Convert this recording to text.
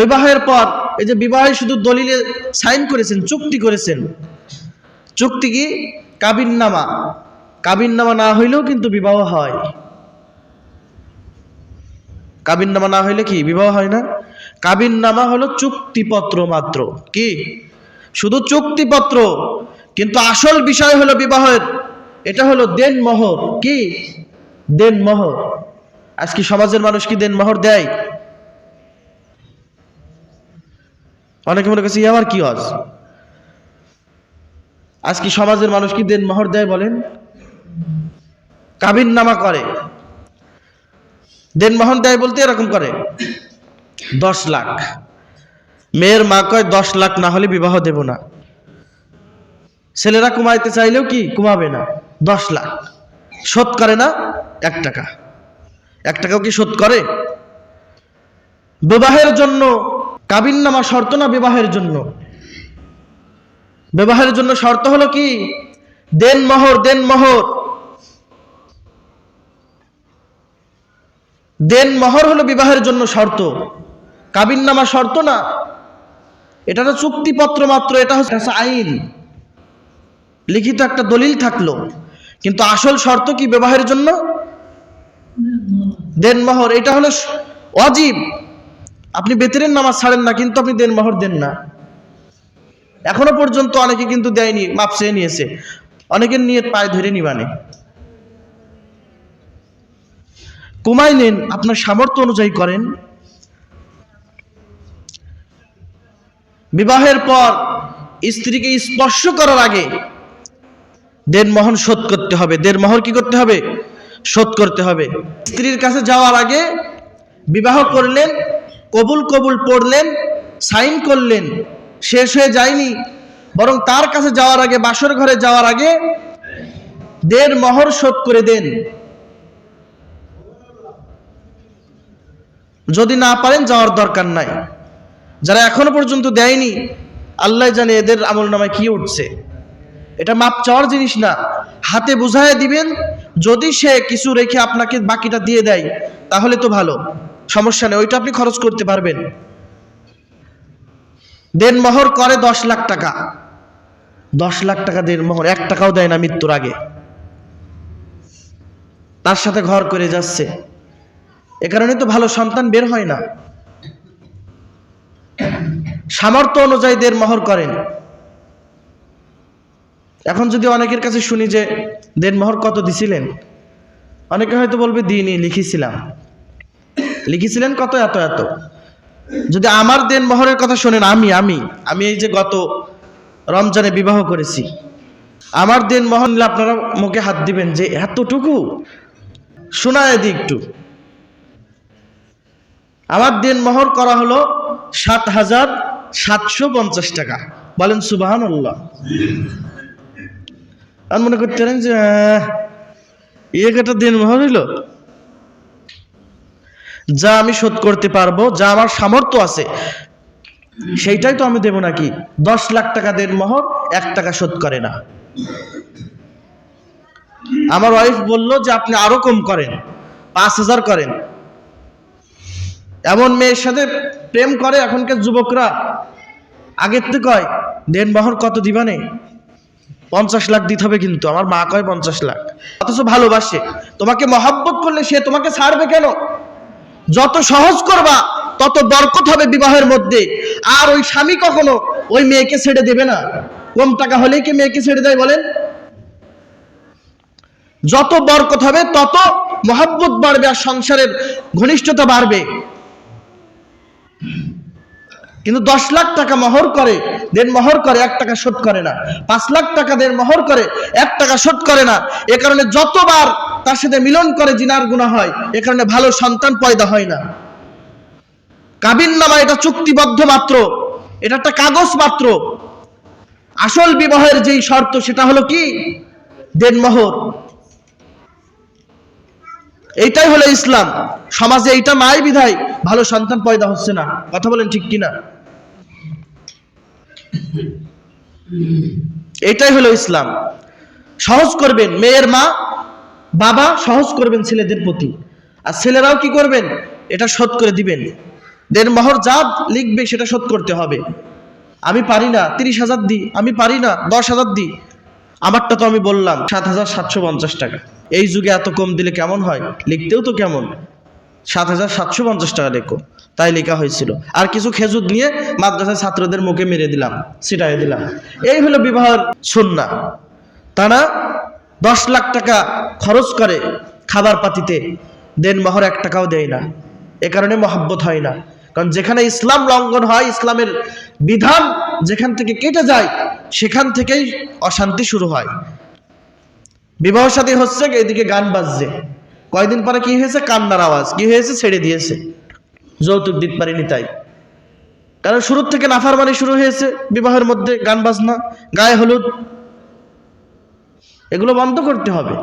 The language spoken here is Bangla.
বিবাহের পর এই যে বিবাহে শুধু দলিলে সাইন করেছেন, চুক্তি করেছেন। চুক্তি কি? কাবিননামা। কাবিননামা না হইলেও কিন্তু বিবাহ হয়। কাবিননামা না হইলে কি বিবাহ হয় না? কাবিননামা হলো চুক্তিপত্র মাত্র। কি? শুধু চুক্তিপত্র, কিন্তু আসল বিষয় হলো বিবাহের। এটা হলো দেন মোহর কি? দেন মোহর আজকে সমাজের মানুষ কি দেন মোহর দেয়? অনেকে মনে করছে "ই আমার কি হজ? আজকে সমাজের মানুষ কি দেন মহর দেয় বলেন? কাবিন নামা করে। দেন মোহর দেয় বলতে এরকম করে, দশ লাখ। মেয়ের মা কয়, দশ লাখ না হলে বিবাহ দেব না। ছেলেরা কুমাইতে চাইলেও কি কুমাবে না, দশ লাখ। শোধ করে না, এক টাকা। এক টাকাও কি শোধ করে? বিবাহের জন্য কাবিন নামা শর্ত না বিবাহের জন্য? বিবাহের জন্য শর্ত হলো কি? দেন মোহর দেন মোহর। দেন মোহর হলো বিবাহের জন্য শর্ত। কাবিন নামা শর্ত না। এটা তো চুক্তিপত্র মাত্র, এটা হচ্ছে আইন। লিখিত একটা দলিল থাকল। কিন্তু আসল শর্ত কি বিবাহের জন্য? দেন মোহর, এটা হলো অজীব আপনি বেতনের নামাজ ছাড়েন না, কিন্তু আপনি দেন মহর দেন না। এখনও পর্যন্ত অনেকে কিন্তু দেয়নি, মাপ চেয়ে নিয়েছে। অনেকের নিয়ে পায়ে ধরে নিবানে। কুমাই নেন, আপনার সামর্থ্য অনুযায়ী করেন। বিবাহের পর স্ত্রীকে স্পর্শ করার আগে দেড় মোহন শোধ করতে হবে। দেড় মোহর কি করতে হবে? শোধ করতে হবে। স্ত্রীর কাছে যাওয়ার আগে বিবাহ করলেন কবুল কবুল পড়লেন, সাইন করলেন, শেষ হয়ে যায়নি। বরং তার কাছে যাওয়ার আগে, বাসর ঘরে যাওয়ার আগে দেড় মহর শোধ করে দেন। যদি না পারেন, যাওয়ার দরকার নাই। যারা এখনও পর্যন্ত দেয়নি, আল্লাহ জানে এদের আমল নামায় কি উঠছে। এটা মাপ চাওয়ার জিনিস না। হাতে বুঝায় দিবেন, যদি সে কিছু রেখে আপনাকে বাকিটা দিয়ে দেয়, তাহলে তো ভালো। সমস্যা নেই, ওইটা আপনি খরচ করতে পারবেন। দেন মোহর করে দশ লাখ টাকা। দশ লাখ টাকা দেন মোহর, এক টাকাও দেয় না মৃত্যুর আগে। তার সাথে ঘর করে যাচ্ছে। এ কারণে তো ভালো সন্তান বের হয় না। সামর্থ্য অনুযায়ী দের মহর করেন। এখন যদি অনেকের কাছে শুনি যে দেন মহর কত দিছিলেন, অনেকে হয়তো বলবে দিইনি, লিখেছিলাম। লিখেছিলেন কত এত এত। যদি আমার দেন মহরের কথা শোনেন, আমি আমি আমি এই যে গত রমজানে বিবাহ করেছি, আমার দেন মোহর নিলে আপনারা মুখে হাত দিবেন যে এতটুকু? শোনায় দি একটু। আমার দেন মহর করা হলো সাত হাজার সাতশো পঞ্চাশ টাকা। বলেন সুবাহান আল্লাহ আর মনে করতে পারেন যে এক একটা দিন মোহর হইল? যা আমি শোধ করতে পারব, যা আমার সামর্থ্য আছে, সেইটাই তো আমি দেব নাকি? দশ লাখ টাকা দেন মহর, এক টাকা শোধ করে না। আমার ওয়াইফ বলল যে, আপনি আরও কম করেন, পাঁচ হাজার করেন। এমন মেয়ের সাথে প্রেম করে এখনকার যুবকরা। আগের থেকে কয় দেন মহর কত দিবানে পঞ্চাশ লাখ দিতে হবে কিন্তু, আমার মা কয় পঞ্চাশ লাখ। অথচ ভালোবাসে। তোমাকে মহাব্বত করলে সে তোমাকে ছাড়বে কেন? যত সহজ করবা, তত বরকত হবে বিবাহের মধ্যে। আর ওই স্বামী কখনো ওই মেয়েকে ছেড়ে দেবে না। কম টাকা হলেই কি মেয়েকে ছেড়ে দেয় বলেন? যত বরকত হবে, তত মহাব্বত বাড়বে আর সংসারের ঘনিষ্ঠতা বাড়বে। কিন্তু দশ লাখ টাকা মহর করে দেন মহর করে, এক টাকা শোধ করে না। পাঁচ লাখ টাকা দেন মহর করে, এক টাকা শোধ করে না। এ কারণে যতবার তার সাথে মিলন করে জিনার গুণা হয়, এ কারণে ভালো সন্তান পয়দা হয় না। কাবিন নামা এটা চুক্তিবদ্ধ মাত্র, এটা একটা কাগজ মাত্র। আসল বিবাহের যেই শর্ত সেটা হলো কি? দেড় মহর এইটাই হলো ইসলাম। সমাজে এইটা নাই বিধায় ভালো সন্তান পয়দা হচ্ছে না। কথা বলেন ঠিক কিনা? এটাই হলো ইসলাম। সহজ করবেন, মেয়ের মা বাবা সহজ করবেন ছেলেদের প্রতি। আর ছেলেরাও কি করবেন? এটা শোধ করে দিবেন। দেন মহর যা লিখবে, সেটা শোধ করতে হবে। আমি পারি না, তিরিশ হাজার দিই। আমি পারি না, দশ হাজার দিই। আমারটা তো আমি বললাম, সাত হাজার সাতশো পঞ্চাশ টাকা। এই যুগে এত কম দিলে কেমন হয়? লিখতেও তো কেমন। সাত হাজার সাতশো পঞ্চাশ টাকা লেখো। তাই লেখা হয়েছিল। আর কিছু খেজুর নিয়ে মাদ্রাসার ছাত্রদের মুখে মেরে দিলাম ছিটাই দিলাম। এই হলো বিবাহের সন্না। তারা দশ লাখ টাকা খরচ করে খাবার পাতিতে, দেন মহর এক টাকাও দেয় না। এ কারণে মহাব্বত হয় না। কারণ যেখানে ইসলাম লঙ্ঘন হয়, ইসলামের বিধান যেখান থেকে কেটে যায়, সেখান থেকেই অশান্তি শুরু হয়। বিবাহ সাথী হচ্ছে এদিকে গান বাজছে। কয়দিন পরে কি হয়েছে? কান্নার আওয়াজ। কি হয়েছে? ছেড়ে দিয়েছে। যৌতুক দিতে পারিনি তাই। কারণ শুরুর থেকে নাফারমানি শুরু হয়েছে বিবাহের মধ্যে, গান বাজনা, গায়ে হলুদ। এগুলো বন্ধ করতে হবে।